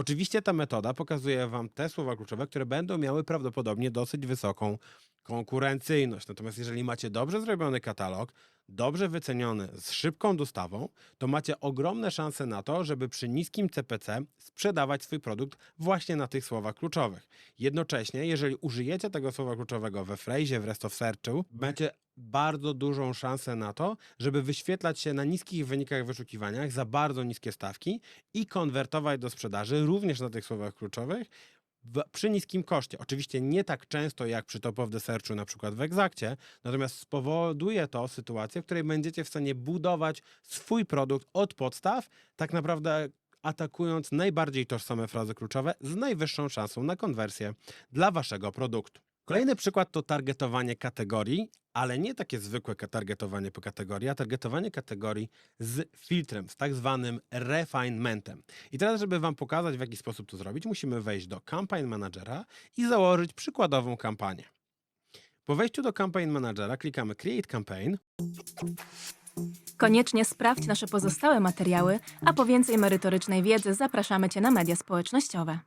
Oczywiście ta metoda pokazuje Wam te słowa kluczowe, które będą miały prawdopodobnie dosyć wysoką konkurencyjność. Natomiast jeżeli macie dobrze zrobiony katalog, dobrze wyceniony, z szybką dostawą, to macie ogromne szanse na to, żeby przy niskim CPC sprzedawać swój produkt właśnie na tych słowach kluczowych. Jednocześnie, jeżeli użyjecie tego słowa kluczowego we Frejzie, w Rest of Searchu, macie bardzo dużą szansę na to, żeby wyświetlać się na niskich wynikach wyszukiwaniach za bardzo niskie stawki i konwertować do sprzedaży również na tych słowach kluczowych w, przy niskim koszcie. Oczywiście nie tak często jak przy Top of the Searchu, na przykład w Exactie, natomiast spowoduje to sytuację, w której będziecie w stanie budować swój produkt od podstaw, tak naprawdę atakując najbardziej tożsame frazy kluczowe z najwyższą szansą na konwersję dla waszego produktu. Kolejny przykład to targetowanie kategorii, ale nie takie zwykłe targetowanie po kategorii, a targetowanie kategorii z filtrem, z tak zwanym refinementem. I teraz, żeby Wam pokazać, w jaki sposób to zrobić, musimy wejść do Campaign Managera i założyć przykładową kampanię. Po wejściu do Campaign Managera klikamy Create Campaign, Koniecznie sprawdź nasze pozostałe materiały, a po więcej merytorycznej wiedzy zapraszamy Cię na media społecznościowe.